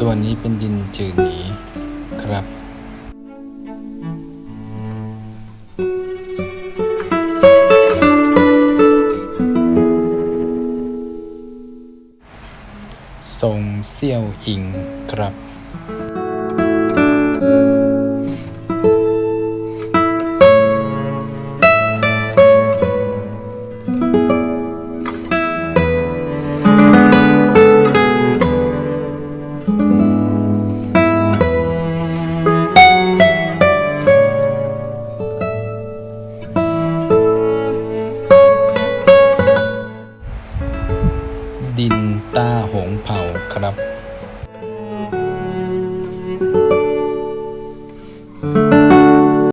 ตัวนี้เป็นดินจืดหนีครับทรงเซี่ยวอิงครับ ดินตาหงเผาครับ